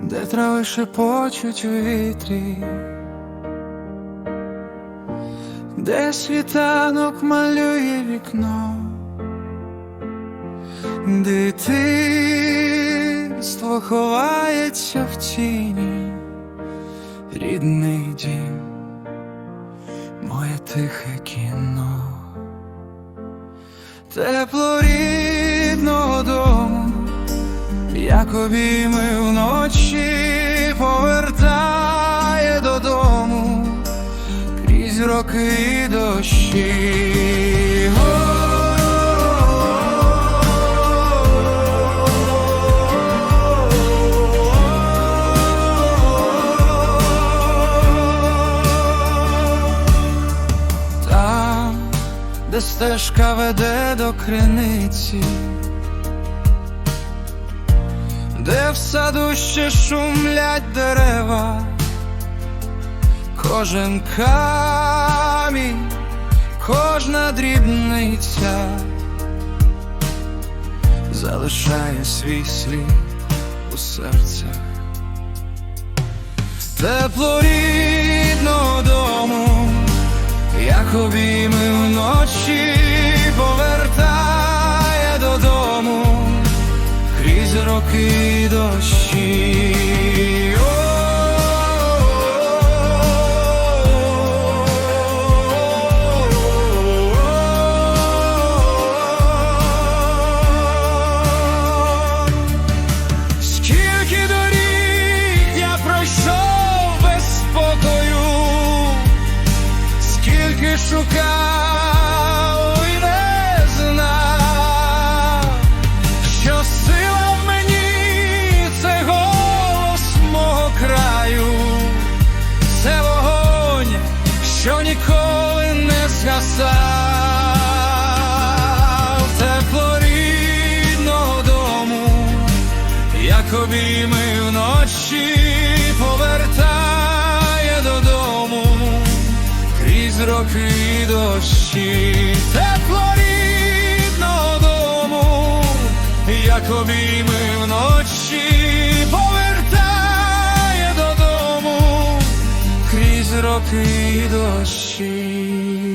де трави шепочуть у вітрі, де світанок малює вікно, дитинство ховається в тіні, рідний дім, моє тихе кіно. Тепло рідного дому, як обійми вночі повертає додому крізь роки і дощі. Там, де стежка веде до криниці, де в саду ще шумлять дерева, кожен камінь, кожна дрібниця залишає свій слід у серцях. Тепло рідного дому, як обійми вночі крізь роки дощі. Скільки обійми вночі повертає додому. Крізь роки дощі, тепло рідного дому, як обійми вночі повертає додому. Крізь роки дощі.